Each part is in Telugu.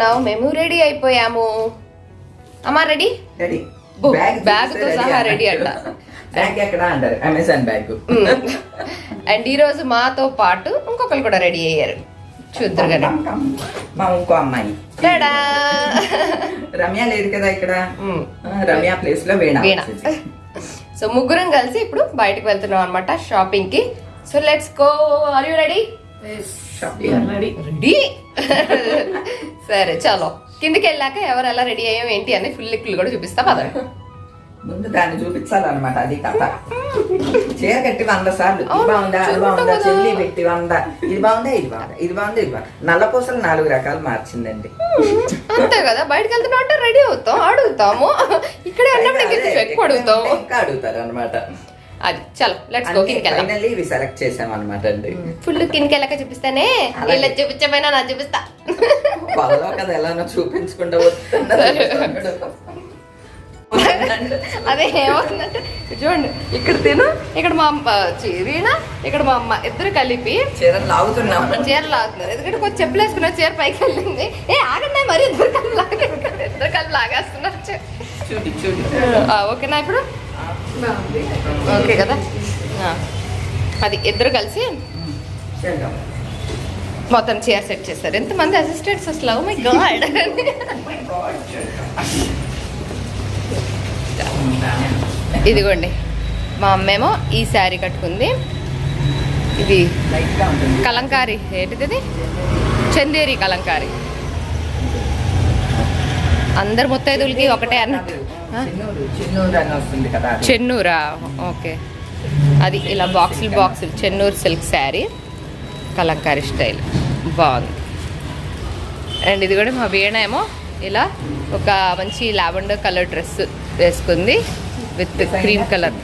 అనుకుంటున్నావు? మేము రెడీ అయిపోయాము. అమ్మా రెడీ రెడీ బ్యాగ్తో సహా రెడీ అంట. బ్యాగ్ ఎక్కడ అంటారు? అమెజాన్ బ్యాగ్ అండ్ ఈరోజు మాతో పాటు ఇంకొకరు కూడా రెడీ అయ్యారు. చూద్దరు కానీ. మా ఇంకో అమ్మాయి! రమ్య లేదు కదా ఇక్కడ. రమ్య ప్లేస్లో వీణ వీణ. సో ముగ్గురం కలిసి ఇప్పుడు బయటకు వెళ్తున్నాం అనమాట షాపింగ్కి. So let's go are you ready ready సరే చలో. కిందికి వెళ్ళాక ఎవరు ఎలా రెడీ అయ్యాం ఏంటి అని ఫుల్ లిక్లు కూడా చూపిస్తా పదండి ముందు దాన్ని చూపించాలన్నమాట అది కథ. చీర కట్టి వంద సార్లు. ఇది బాగుందా అది బాగుందా. చెల్లి పెట్టి వంద. ఇది బాగుందా ఇది బాగుందా ఇది బాగుందా ఇది బాగుందా. నల్ల పూసలు నాలుగు రకాలు మార్చిందండి. అంతే కదా. బయటకు వెళ్తున్నాం రెడీ అవుతాం అడుగుతాము. ఇక్కడే ఇంకా అడుగుతాం ఇంకా అడుగుతారు అనమాట అది చలో లెట్స్ గో కిందికి వెళ్దాం ఫైనల్లీ ఇవి సెలెక్ట్ చేసాం అనమాట అండి. ఫుల్ కిందికి వెళ్ళాక చూపిస్తానే అలాగే. వీళ్ళకి చూపించమైనా నా చూపిస్తా. పొలలో కదా ఎలానో చూపించుకుంటూ అదే ఏమవుతుందంటే చూడండి ఇక్కడ తిను ఇక్కడ మా అమ్మ చి, వీణ ఇక్కడ మా అమ్మ ఇద్దరు కలిపి చీరలు లాగుతున్నాం. చీర లాగుతున్నారు. ఎందుకంటే కొంచెం చెప్పులు వేసుకున్న చీర పైకి వెళ్ళింది. ఏ ఆగండి మరి ఇద్దరు కలిపి లాగే ఇద్దరు కలిపి లాగేస్తున్నారు. చీ. చూడి చూడి. ఆ, ఓకేనా ఇప్పుడు? ఓకే కదా. అది ఇద్దరు కలిసి. మొత్తం చీర సెట్ చేస్తారు. ఎంతమంది అసిస్టెంట్స్ అసలు? Oh మై గాడ్ ఇదిగోండి. మా అమ్మేమో ఈ శారీ కట్టుకుంది. ఇది కలంకారీ. ఏంటిది ఇది? చందేరి కలంకారీ. అందరు ముత్తైదులకి ఒకటే అన్నట్టు? చిన్నూరు ఓకే. అది ఇలా బాక్సులు బాక్సులు Chennur silk sari Kalamkari style. బాగుంది. అండ్ ఇది కూడా మా వీణ ఏమో ఇలా ఒక మంచి లావెండర్ కలర్ డ్రెస్ వేసుకుంది విత్ క్రీమ్ కలర్.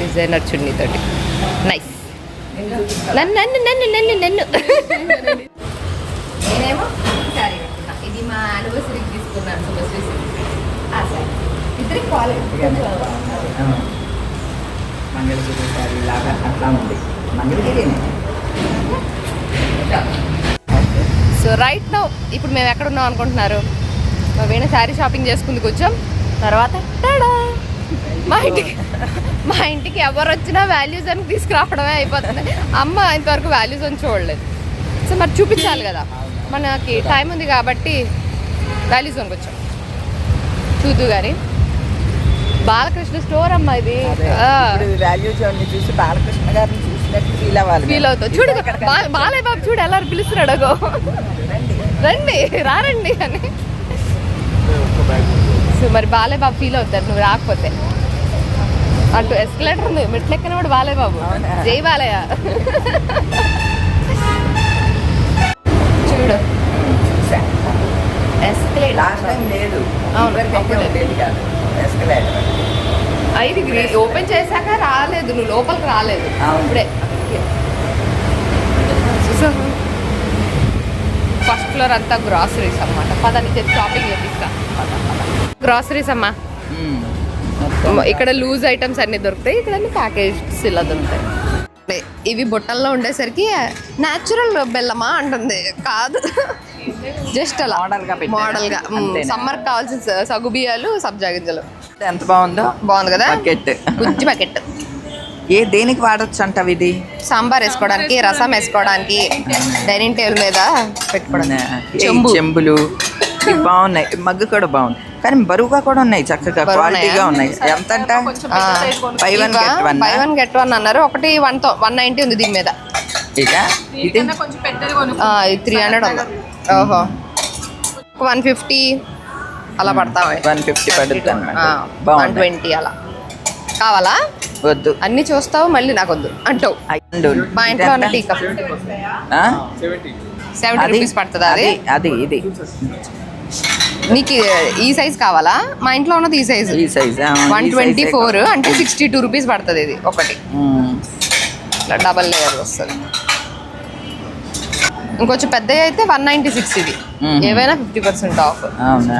డిజైనర్ చున్నీతోటి. నైస్ నన్ను నన్ను నన్ను నన్ను నన్ను. నేనేమో ఇది మా యానివర్సరీకి తీసుకున్నాను శుభశ్రీ. ఇద్దరికి క్వాలిటీ ఆ. మంగళగిరి సారీ లాగా అట్లా ఉంది. మంగళగిరినే సో రైట్ నౌ ఇప్పుడు మేము ఎక్కడ ఉన్నాం అనుకుంటున్నారు? మా వీణ శారీ షాపింగ్ చేసుకుంది కూర్చోం. తర్వాత మా ఇంటికి మా ఇంటికి ఎవరు వచ్చినా వాల్యూస్ అని తీసుకురావడమే అయిపోతుంది. అమ్మ ఇంతవరకు వాల్యూస్ అని చూడలేదు. సో మరి చూపించాలి కదా. మనకి టైం ఉంది కాబట్టి వాల్యూస్ అని వచ్చాం చూద్దు కానీ బాలకృష్ణ స్టోర్ అమ్మ ఇది. వాల్యూ చూడండి చూసి బాలకృష్ణ గారిని చూసినట్టు ఫీల్ అవ్వాలి. ఫీల్ అవుతావు చూడు బాలయ్య బాబు చూడు ఎలా పిలుస్తున్నాడు అగో. రండి రారండి అని. సో మరి బాలయ్య బాబు ఫీల్ అవుతారు నువ్వు రాకపోతే. అటు ఎస్కలేటర్ ఉంది మెట్లు ఎక్కిన కూడా బాలయ్య బాబు? జై బాలయ్య. చూడు. లేదు. ఐదు ఓపెన్ చేశాక రాలేదు. నువ్వు లోపలికి రాలేదు. ఇప్పుడే. ఫస్ట్ ఫ్లోర్ అంతా గ్రాసరీస్ అన్నమాట. పదని చెప్పి షాపింగ్ చేపిస్తా. గ్రాసరీస్ అమ్మా. ఇక్కడ లూజ్ ఐటమ్స్ అన్ని దొరుకుతాయి. ఇక్కడ అన్ని ప్యాకేజ్ ఇలా దొరుకుతాయి. ఇవి బుట్టల్లో ఉండేసరికి న్యాచురల్ బెల్లమా అంటుంది. కాదు. జస్ట్ అలా? మోడల్గా? సమ్మర్ కావాల్సిన స- సగ్గు బియ్యాలు సబ్జా గింజలు. ఎంత బాగుందో? బాగుంది కదా? బకెట్. గుజ్జి ప్యాకెట్ ఏ దేనికి వాడచ్చు అంటావు ఇది? సాంబార్ వేసుకోవడానికి రసం వేసుకోవడానికి డైనింగ్ టేబుల్ మీద పెట్టుకోవడానికి. చెంబులు బాగున్నాయి. మగ్గు కూడా బాగుంది. కానీ బరువుగా కూడా ఉన్నాయి చక్కగా బరువు క్వాలిటీగా ఉన్నాయా? ఉన్నాయి ఎంత అంట? Buy one get one buy one get one అన్నారు. ఒకటి వన్ వన్ నైన్టీ ఉంది దీని మీద. ఇక ఇది? త్రీ హండ్రెడ్ ఉంది ఓహో. వన్ ఫిఫ్టీ అలా పడతా వన్ ఫిఫ్టీ పడుతుంది వన్ ట్వంటీ అలా. కావాలా? వద్దు. అన్ని చూస్తావు మళ్ళీ నాకు వద్దు. అంటావు. మా ఇంట్లో ఉన్న? Tea cup? సెవెంటీ రూపీస్ పడుతుంది అది? అది ఇది. నీకు ఈ సైజ్ కావాలా? మా ఇంట్లో ఉన్నది ఈ సైజ్ ఈ సైజ్ వన్ ట్వంటీ ఫోర్ అంటే సిక్స్టీ టూ రూపీస్ పడుతుంది ఇది ఒకటి. డబల్ లేయర్ వస్తుంది. ఇంకొంచెం పెద్ద అయితే వన్ నైంటీ సిక్స్ ఇది. ఏవైనా ఫిఫ్టీ పర్సెంట్ ఆఫ్ అవునా?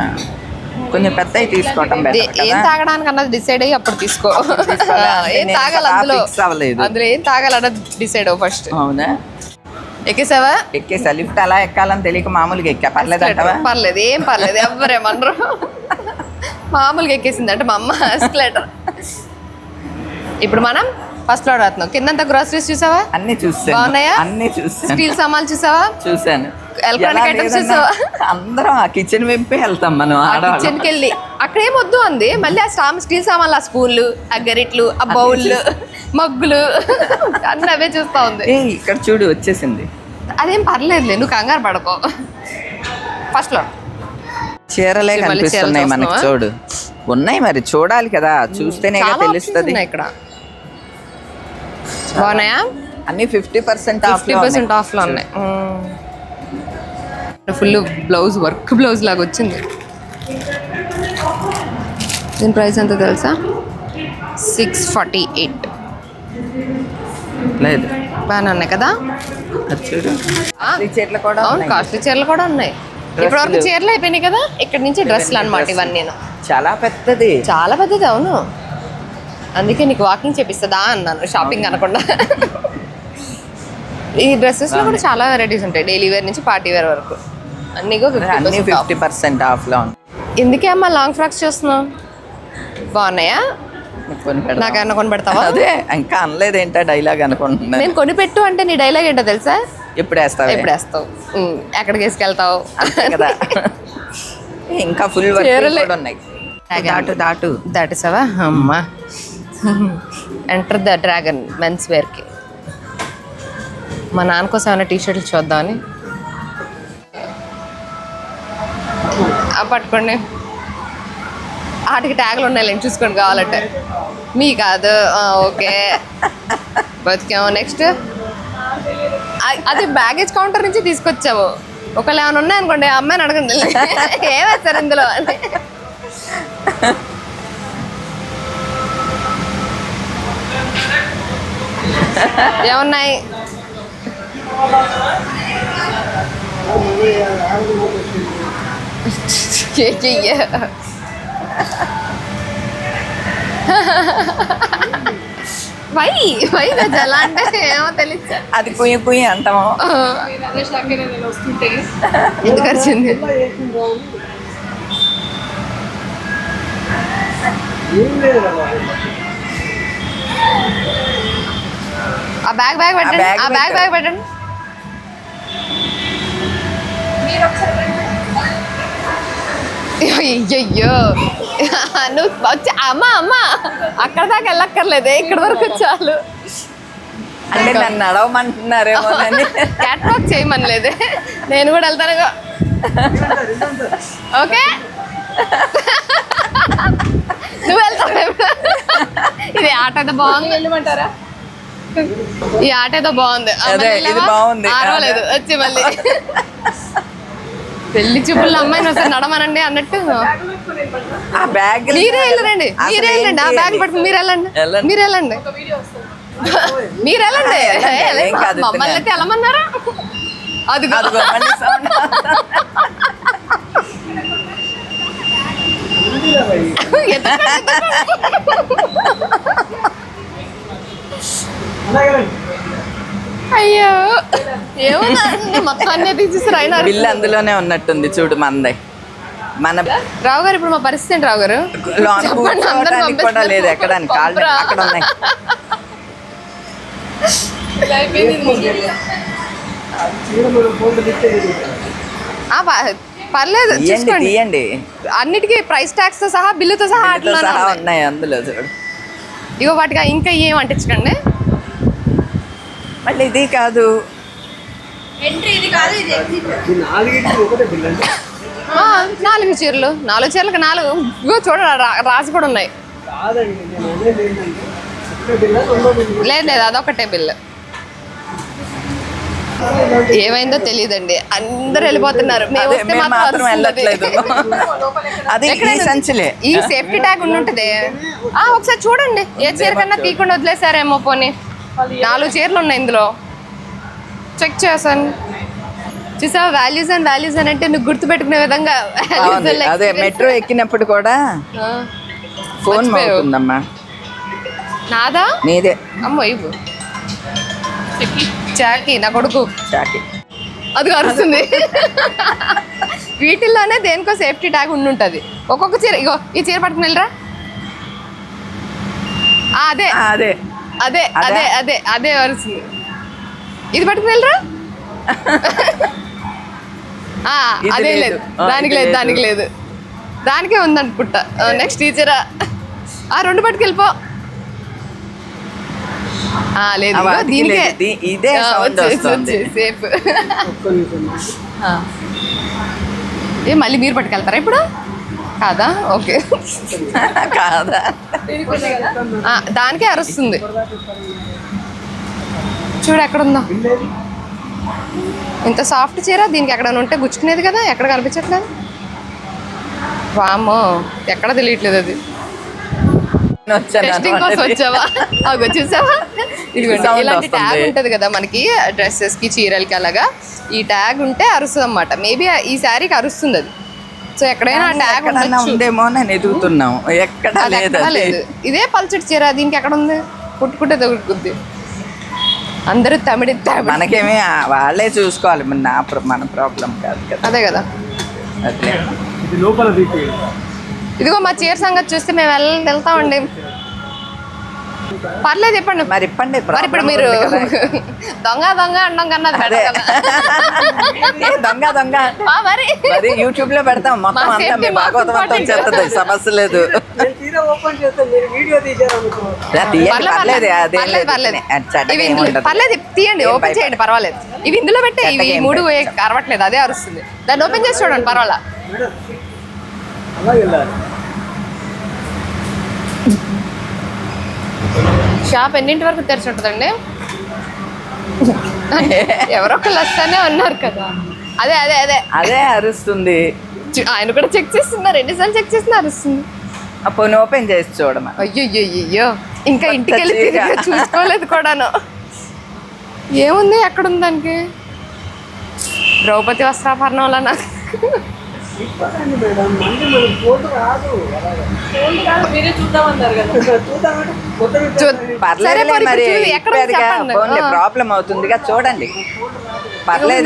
కొంచెం పెద్దవి తీసుకోవటం ఏం తాగడానికి అన్నది డిసైడ్ అయ్యి అప్పుడు తీసుకో. ఏం తాగాలి అందులో. అందులో ఏం తాగాలన్నది డిసైడ్ అవ్వ ఫస్ట్ అవునా? ఎక్కేసావా? ఎక్కేసా? లిఫ్ట్ అలా ఎక్కాలని తెలియక మామూలుగా ఎక్కా? పర్లేదు అంటావా పర్లేదు ఏం పర్లేదు ఎవ్వరేమనరు మామూలుగా ఎక్కేసింది అంటే మా అమ్మ ఎస్కలేటర్ ఇప్పుడు మనం ఫస్ట్ ఫ్లోర్ అవుతున్నాం కిందంతా గ్రోసరీస్ చూసావా? అన్ని చూసాను బాగున్నాయా? అన్ని చూసాను స్టీల్ సామాన్లు చూసావా? చూసాను Electronic ఎలా items లేదన్నా, చూసావా? అందరం ఆ కిచెన్ వెంపే వెళ్తాం మనం ఆడవాళ్ళం. కిచెన్కి వెళ్ళి. అక్కడ వద్దు అంది. మళ్ళీ ఆ సామ స్టీల్ సామాన్లు ఆ స్పూన్లు ఆ గరిట్లు ఆ బౌళ్ళు మగ్గులు అన్నీ అవే చూస్తా ఉంది. ఇక్కడ చూడు వచ్చేసింది. అదేం పర్లేదులే నువ్వు కంగారు పడకో. ఫస్ట్ ఫ్లోర్ చీరలే కనిపిస్తున్నాయి మనకి? చూడు. ఉన్నాయి మరి చూడాలి కదా. చూస్తేనే తెలుస్తుంది. ఇక్కడ. బాగున్నాయా? అన్ని ఫిఫ్టీ పర్సెంట్ ఫిఫ్టీ పర్సెంట్ ఆఫ్లో ఉన్నాయి. ఫుల్ బ్లౌజ్ వర్క్ బ్లౌజ్ లాగా వచ్చింది. దీని ప్రైస్ ఎంత తెలుసా? సిక్స్ ఫార్టీ ఎయిట్ లేదు. బాగానే ఉన్నాయి కదా? చీరలు కూడా అవును. కాస్ట్లీ చీరలు కూడా ఉన్నాయి. ఇప్పటివరకు చీరలు అయిపోయినాయి కదా? ఇక్కడ నుంచి డ్రెస్సులు అనమాట ఇవన్నీ నేను చాలా పెద్దది. చాలా పెద్దది అవును. అందుకే నీకు వాకింగ్ చేపిస్తుందా అన్నాను షాపింగ్ అనకుండా. ఈ డ్రెస్సెస్లో కూడా చాలా వెరైటీస్ ఉంటాయి డైలీ వేర్ నుంచి పార్టీ వేర్ వరకు. అన్ని అన్ని ఫిఫ్టీ పర్సెంట్ ఎందుకే అమ్మా లాంగ్ ఫ్రాక్స్ చూస్తున్నావు? బాగున్నాయా? నీకు కొని పెడతావా? నాకేమన్నా కొని పెడతావా? అదే ఇంకా అనలేదు ఏంటో డైలాగ్ అనుకుంటున్నాను నేను కొని పెట్టు అంటే నీ డైలాగ్ ఏంటో తెలుసా? ఎప్పుడు వేస్తావే? ఎప్పుడు వేస్తావు. ఎక్కడికి వేసుకెళ్తావు కదా. ఇంకా ఫుల్ ఉన్నాయి. దాటు దాటు. దాటేసావా? అమ్మా. ఎంటర్ ద డ్రాగన్ మెన్స్ వేర్కి మా నాన్న కోసం ఏమైనా టీ షర్ట్లు చూద్దామని పట్టుకోండి. వాటికి ట్యాగులు ఉన్నాయి చూసుకోండి కావాలంటే. మీ కాదు. ఓకే. బతికాము. నెక్స్ట్. అది బ్యాగేజ్ కౌంటర్ నుంచి తీసుకొచ్చాము ఒకవేళ ఏమైనా ఉన్నాయనుకోండి ఆ అమ్మాయిని అడగండి. ఏమేస్తారు ఇందులో అని. ఏమున్నాయి. వై? వై గజల అంటే ఏమో తెలియదు అది కుయ్యి కుయ్యి అంటాము. ఎందుకు వచ్చింది ఆ బ్యాగ్ బ్యాగ్ పెట్టండి. ఆ బ్యాగ్. బ్యాగ్ పెట్టండి. అయ్యయ్యో. నువ్వు వచ్చి అమ్మ అమ్మ. అక్కడ దాకా వెళ్ళక్కర్లేదే. ఇక్కడ వరకు చాలు. అంటే నన్ను నడవమంటున్నారేమోనని క్యాట్ వాక్ చేయమనలేదే. నేను కూడా వెళ్తాను ఓకే? నువ్వు వెళ్తావు? ఇది ఆట బాగుంది. వెళ్ళమంటారా? ఈ ఆట ఏదో బాగుంది. అదే, ఇది? బాగుంది. ఆరవలేదు వచ్చి మళ్ళీ. పెళ్ళి చూపుల అమ్మాయిని ఒకసారి నడమనండి అన్నట్టు. ఆ బ్యాగ్ మీరే వెళ్ళరండి. మీరే వెళ్ళండి. ఆ బ్యాగ్? పట్టుకుని మీరు వెళ్ళండి. మీరు వెళ్ళండి. మీరు వెళ్ళండి. కాదు, మమ్మల్ని అయితే వెళ్ళమన్నారా? అది sound. అయ్యో. ఏమన్నా మొత్తం అన్నీ తీసేసారు అయినా బిల్లు అందులోనే ఉన్నట్టుంది చూడు మందే. మన రావు గారు ఇప్పుడు మా పరిస్థితి ఏంటి రావు గారు? కూడా లేదు ఎక్కడానికి కాళ్ళు. అక్కడ ఉన్నాయి? పర్లేదు తీయండి అన్నిటికీ ప్రైస్ ట్యాక్స్తో సహా బిల్లుతో సహా అట్లా ఉన్నాయి అందులో చూడు. ఇగో వాటికి ఇంకా ఏం అంటించకండి. మళ్ళీ ఇది కాదు. ఆ, నాలుగు చీరలు. నాలుగు చీరలకు నాలుగు. ఇగో చూడ రాసి కూడా ఉన్నాయి. లేదు లేదు అదొకటే బిల్లు ఏమైందో తెలియదండి అందరు వెళ్ళిపోతున్నారు. మాత్రం. వెళ్ళట్లేదు. అది ఈ ఎక్కడైనా సంచులే. ఈ సేఫ్టీ ట్యాగ్ ఉండుంటది. ఆ ఒకసారి చూడండి. ఏ చీర కన్నా తీయకుండా వదిలేసారేమో పోనీ. నాలుగు చీరలు ఉన్నాయి ఇందులో. చెక్ చేశాను. చూసావా? వాల్యూస్ అండ్ వాల్యూస్ అని అంటే నువ్వు గుర్తుపెట్టుకునే విధంగా అదే. మెట్రో ఎక్కినప్పుడు కూడా ఫోన్. అవుతుందమ్మా నాదా? నీదే. అమ్మో ఇవ్వు. చాకి నా కొడుకు. చాకి అది అరుస్తుంది. వీటిల్లోనే దేనికో సేఫ్టీ ట్యాగ్ ఉండి ఉంటుంది. ఒక్కొక్క చీర ఇగో ఈ చీర పట్టుకుని వెళ్ళరా? అదే. అదే. అదే అదే? అదే అదే అరుస్తుంది ఇది పట్టుకుని వెళ్ళరా? అదే లేదు. దానికి లేదు. దానికి లేదు. దానికే ఉందనుకుంటా నెక్స్ట్ టీచర్ ఆ. రెండు పట్టుకెళ్ళిపో. ఆ, లేదు దీనికే. ఇదే సేఫ్. ఏ మళ్ళీ మీరు పట్టుకెళ్తారా ఇప్పుడు? కాదా? ఓకే. కాదా? దానికే అరుస్తుంది. చూడు ఎక్కడ ఉందో ఇంత సాఫ్ట్ చీర దీనికి ఎక్కడ ఉంటే గుచ్చుకునేది కదా ఎక్కడ కనిపించట్లేదు? వామ్మో ఎక్కడ తెలియట్లేదు అది. టెస్టింగ్ కోసం. వచ్చావా? అగో చూసావా? ఇదిగోండి ఇలాంటి ట్యాగ్. ఉంటది కదా మనకి డ్రెస్సెస్కి చీరలకి అలాగా. ఈ ట్యాగ్ ఉంటే అరుస్తుంది అనమాట మేబీ ఈ శారీకి అరుస్తుంది అది. సో ఎక్కడైనా ట్యాగ్ ఉందేమో అని ఎదుగుతున్నాం. ఎక్కడ లేదు ఇదే పల్చటి చీర దీనికి ఎక్కడ ఉంది కుట్టుకుంటే తగులుకుద్ది అందరూ తమిడి మనకేమి వాళ్ళే చూసుకోవాలి. మన నా మన ప్రాబ్లం కాదు కదా. అదే కదా. ఇదిగో మా చీర సంగతి చూస్తే మేము వెళ్ళ వెళ్తామండి. పర్లేదు చెప్పండి. మరి ఇప్పండి మరి ఇప్పుడు మీరు. దొంగ దొంగ అండం కన్నా దొంగ దొంగ. ఆ, మరి. మరి యూట్యూబ్లో పెడతాం మొత్తం మా అంతా మీ భాగవతం అంతా. వచ్చేస్తుంది సమస్య లేదు. నేను తీరా ఓపెన్ చేస్తాను మీరు వీడియో తీశారనుకో రా, తీయండి, పర్లేదు, తీయండి ఓపెన్ చేయండి పర్వాలేదు. ఇవి ఇందులో పెట్టే ఇవి మూడు అరవట్లేదు అదే అరుస్తుంది. దాన్ని ఓపెన్ చేసి చూడండి పర్వాలా. మేడం అలా వెళ్ళాలి. షాప్ ఎన్నింటి వరకు తెరిచి ఉంటుందండి? ఎవరో ఒకళ్ళు వస్తానే ఉన్నారు కదా. అదే అదే అదే. అదే అరుస్తుంది. ఆయన కూడా చెక్ చేస్తున్నారు ఎన్నిసార్లు చెక్ చేస్తున్నా అరుస్తుంది. అప్పుడు ఓపెన్ చేసి చూడమా అయ్యో అయ్యో ఇంకా ఇంటికి వెళ్ళి చూసుకోలేదు కూడాను. ఏముంది ఎక్కడ ఉంది దానికి? ద్రౌపది వస్త్రాభరణంలో నాకు. ఇప్పకండి మేడం. మళ్ళీ మనకి ఫోటో రాదు మీరే చూద్దామన్నారు కదా. చూద్దామంటే పర్లేదు మరి. ప్రాబ్లం అవుతుందిగా చూడండి. పర్లేదు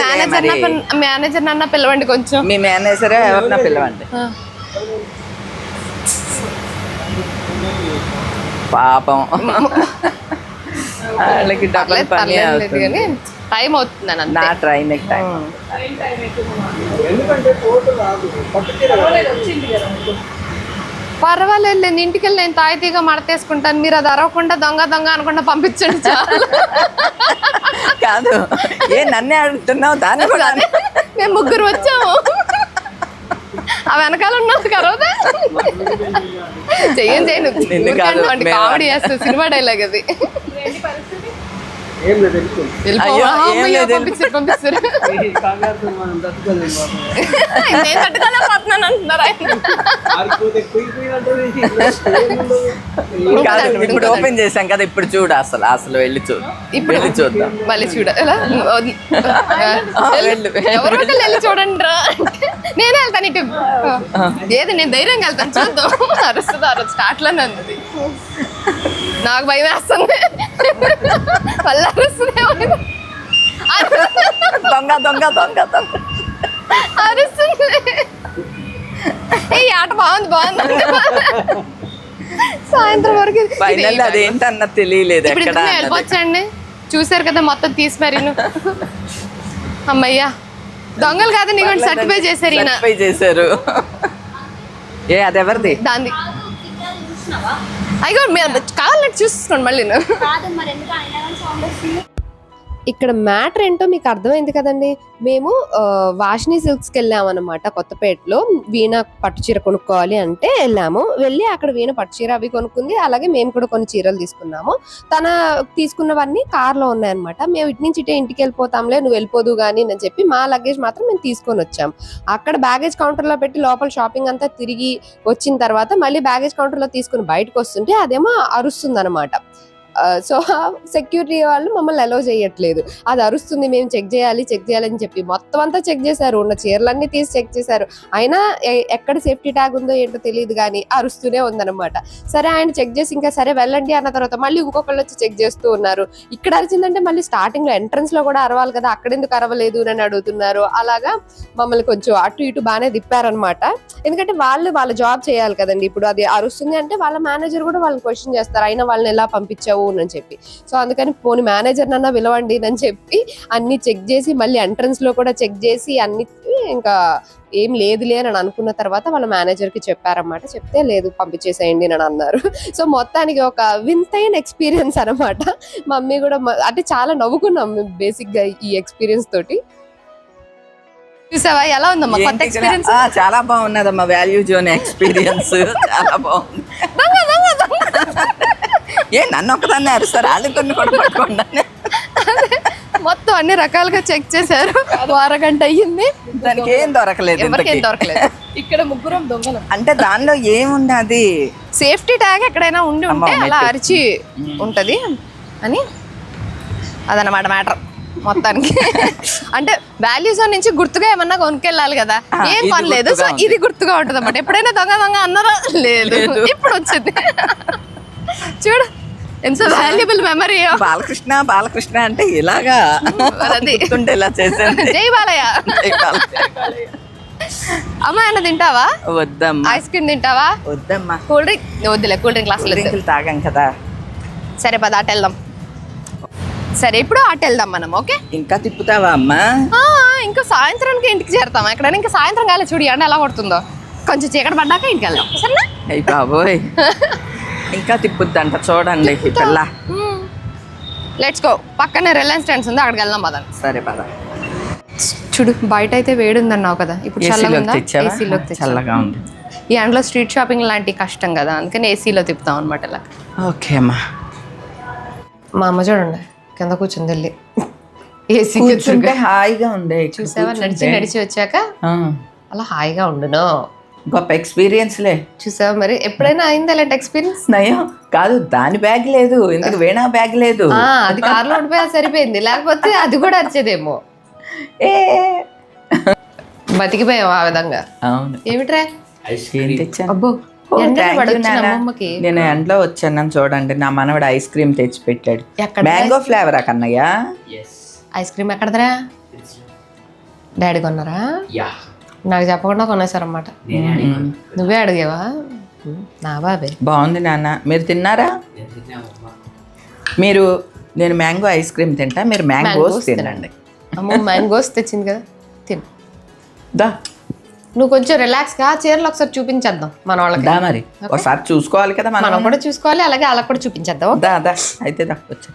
మేనేజర్ నన్న పిలవండి కొంచెం. మీ మేనేజర్ ఎవరినా పిలవండి. పాపం. వాళ్ళకి డబల్ పర్లేదు పని అవుతుంది. కానీ టైం అవుతుంది అని నా అంతే ట్రైన్ టైం ఎందుకంటే ఫోటో రాదు. పట్టు చీర కదా. వచ్చింది కదా పర్వాలేదు నేను ఇంటికి వెళ్ళి నేను తాయితీగా మడతేసుకుంటాను. మీరు అది అరవకుండా దొంగ దొంగ అనుకుంటా పంపించండి చాలు. కాదు ఏ నన్నే అడుగుతున్నావు దాన్ని కూడా మేము ముగ్గురు వచ్చాము. ఆ వెనకాల ఉన్నది కరోదా చెయ్యం చేయను కామెడీ చేస్తాను సినిమా డైలాగ్ అది. ఏం లేదు ఆ. నేను తట్టుకోలేకపోతున్నాను అంటున్నారు ఆయన. ఇప్పుడు. ఓపెన్ చేశాం కదా ఇప్పుడు చూడు అసలు అసలు వెళ్ళి చూడు ఇప్పుడు వెళ్ళి చూద్దాం. మళ్ళీ చూడ. ఆ. ఎవరో వెళ్ళి చూడండి రా. నేనే వెళ్తాను ఇటు. ఏది నేను ధైర్యంగా వెళ్తాను. చూద్దాం. అరుస్తుంది? స్టార్ట్లోనే ఉంది. నాకు భయం వేస్తుంది. అరుస్తుందేమో దొంగ దొంగ దొంగ దొంగ. అరుస్తుంది ఏ ఈ ఆట బాగుంది బాగుంది. సాయంత్రం వరకు అదేంటన్న తెలియలేదు ఇప్పుడు. వెళ్ళిపోవచ్చండి చూసారు కదా మొత్తం తీసి మరి అమ్మయ్యా. దొంగలు కాదు నీకు సర్టిఫై చేశారు Certify చేశారు. ఏ అది ఎవరిది? దాన్ని అయ్యో మీరు కావాలంటే చూసుకోండి మళ్ళీ. ఇక్కడ మ్యాటర్ ఏంటో మీకు అర్థమైంది కదండి. మేము వాషిని సిల్క్స్కి వెళ్ళాము అనమాట కొత్తపేటలో. వీణ పట్టు చీర కొనుక్కోవాలి అంటే వెళ్ళాము. వెళ్ళి అక్కడ వీణ పట్టు చీర అవి కొనుక్కుంది. అలాగే మేము కూడా కొన్ని చీరలు తీసుకున్నాము. తన తీసుకున్నవన్నీ కార్లో ఉన్నాయన్నమాట. మేము ఇటు నుంచి ఇటే ఇంటికి వెళ్ళిపోతాంలే నువ్వు వెళ్ళిపోదు కానీ అని చెప్పి మా లగేజ్ మాత్రం మేము తీసుకొని వచ్చాం. అక్కడ బ్యాగేజ్ కౌంటర్లో పెట్టి లోపల షాపింగ్ అంతా తిరిగి వచ్చిన తర్వాత మళ్ళీ బ్యాగేజ్ కౌంటర్లో తీసుకుని బయటకు వస్తుంటే అదేమో అరుస్తుంది అనమాట సో సెక్యూరిటీ వాళ్ళు మమ్మల్ని అలో చేయట్లేదు. అది అరుస్తుంది మేము చెక్ చేయాలి చెక్ చేయాలి అని చెప్పి మొత్తం అంతా చెక్ చేశారు. ఉన్న చీరలన్నీ తీసి చెక్ చేశారు. అయినా ఎక్కడ సేఫ్టీ ట్యాగ్ ఉందో ఏంటో తెలియదు కానీ అరుస్తూనే ఉందన్నమాట. సరే ఆయన చెక్ చేసి ఇంకా సరే వెళ్ళండి అన్న తర్వాత మళ్ళీ ఇంకొకళ్ళు వచ్చి చెక్ చేస్తూ ఉన్నారు. ఇక్కడ అరిచిందంటే మళ్ళీ స్టార్టింగ్లో ఎంట్రన్స్లో కూడా అరవాలి కదా అక్కడ ఎందుకు అరవలేదు అని అడుగుతున్నారు. అలాగా మమ్మల్ని కొంచెం అటు ఇటు బాగానే తిప్పారనమాట ఎందుకంటే వాళ్ళు వాళ్ళ జాబ్ చేయాలి కదండి. ఇప్పుడు అది అరుస్తుంది అంటే వాళ్ళ మేనేజర్ కూడా వాళ్ళని క్వశ్చన్ చేస్తారు. అయినా వాళ్ళని ఎలా పంపించావు? అని చెప్పి. సో అందుకని పోనీ మేనేజర్ నన్నా పిలవండి అని చెప్పి అన్ని చెక్ చేసి మళ్ళీ ఎంట్రన్స్లో కూడా చెక్ చేసి అన్ని ఇంకా ఏం లేదులే అని అనుకున్న తర్వాత వాళ్ళ మేనేజర్కి చెప్పారన్నమాట. చెప్తే లేదు పంపించేసేయండి అని అన్నారు. సో మొత్తానికి ఒక వింతైన ఎక్స్పీరియన్స్ అన్నమాట. మమ్మీ కూడా అంటే చాలా నవ్వుకున్నాం బేసిక్గా ఈ ఎక్స్పీరియన్స్ తోటి. చూసావా? ఎలా ఉందమ్మా? కొత్త? ఎక్స్పీరియన్స్ చాలా బాగున్నదమ్మా వాల్యూ జోన్ ఎక్స్పీరియన్స్ చాలా బాగుంది. ఏ నన్ను ఒకదాన్ని అరుస్తారు? వాళ్ళు కొన్ని కూడా పట్టుకోండి మొత్తం అన్ని రకాలుగా చెక్ చేశారు. అరగంట అయ్యింది. దానికి ఏం దొరకలేదు ఎవరికేం ఇంతకీ. దొరకలేదు. ఇక్కడ ముగ్గురం దొంగలు. అంటే దానిలో ఏమున్నది సేఫ్టీ ట్యాగ్ ఎక్కడైనా ఉండి ఉంటే అలా. అరిచి ఉంటది అని అదనమాట మ్యాటర్ మొత్తానికి. అంటే వాల్యూస్ నుంచి గుర్తుగా ఏమన్నా కొనుక్కెళ్ళాలి కదా. ఏం పని లేదు. సో. ఇది గుర్తుగా ఉంటుంది అన్నమాట ఎప్పుడైనా దొంగ దొంగ అన్నారా లేదు. ఇప్పుడు వచ్చింది. చూడు ఎంత వాల్యుబుల్ మెమరీ బాలకృష్ణ బాలకృష్ణ అంటే ఇలాగా. గుర్తుంటే ఇలా చేసేది జై బాలయ్య. అమ్మ అన్న తింటావా? వద్దమ్మా. ఐస్ క్రీమ్ తింటావా? వద్దమ్మా. కూల్ డ్రింక్ వద్దులే కూల్ డ్రింక్ క్లాస్ డ్రింకులు తాగాం కదా. సరే పద అటు వెళ్దాం. సరే ఇప్పుడు అటు వెళ్దాం మనం ఓకే? ఇంకా తిప్పుతావా అమ్మా? ఇంకా సాయంత్రానికి ఇంటికి చేరుతాం. ఎక్కడైనా ఇంకా సాయంత్రం కాలే చూడు ఎండ ఎలా కొడుతుందో. కొంచెం చీకటి పడ్డాక ఇంటికి వెళ్దాం. సరేనా? బాబోయ్. ఇంకా తిప్పుద్దంట. చూడండి ఈ పిల్ల. లెట్స్ గో పక్కనే రిలయన్స్ ట్రెండ్స్ ఉంది అక్కడికి వెళ్దాం పద సరే పద. చూడు బయట అయితే వేడి ఉందన్నావు కదా. ఇప్పుడు చల్లగా ఉందా? ఏసీలోకి చల్లగా ఉంది. ఈ ఎండలో స్ట్రీట్ షాపింగ్ లాంటి కష్టం కదా అందుకని ఏసీలో తిప్పుతాం అనమాట ఇలా. ఓకే అమ్మా. మా అమ్మ చూడండి కింద కూర్చుంది వెళ్ళి. ఏసీ కూర్చుంటే హాయిగా ఉంది ఇక్కడ చూసావా? నడిచి. నడిచి వచ్చాక ఆ, అలా హాయిగా ఉండును. గొప్ప ఎక్స్పీరియన్స్లే చూసావా మరి? ఎప్పుడైనా అయిందా ఇలాంటి ఎక్స్పీరియన్స్ నయం కాదు దాని బ్యాగ్ లేదు. ఇందుకు వీణా బ్యాగ్ లేదు. అది కార్లో ఉండిపోయా సరిపోయింది. లేకపోతే అది కూడా అరిచేదేమో. ఏ. బతికిపోయాం ఆ విధంగా. అవును. ఏమిట్రా? ఏం తెచ్చాను. అబ్బో నేను ఎండలో వచ్చాను చూడండి. నా మనవడు ఐస్ క్రీమ్ తెచ్చి పెట్టాడు ఎక్కడ మ్యాంగో ఫ్లేవరా కన్నయ్య? ఐస్ క్రీమ్ ఎక్కడదరా? డాడీ కొన్నారా? నాకు చెప్పకుండా కొనేసారన్నమాట నువ్వే అడిగావా? నా బాబే. బాగుంది నాన్న. మీరు తిన్నారా? మీరు నేను మ్యాంగో ఐస్ క్రీమ్ తింటా మీరు మ్యాంగోస్ తినండి. అమ్మో మ్యాంగోస్ తెచ్చింది కదా. తిను. దా. నువ్వు కొంచెం రిలాక్స్గా చీరలు ఒకసారి చూపించేద్దాం మన వాళ్ళకి. దా మరి. ఒకసారి చూసుకోవాలి కదా మనం మనం కూడా చూసుకోవాలి అలాగే వాళ్ళకి కూడా చూపించేద్దాం దా దా. అయితే దా వచ్చా.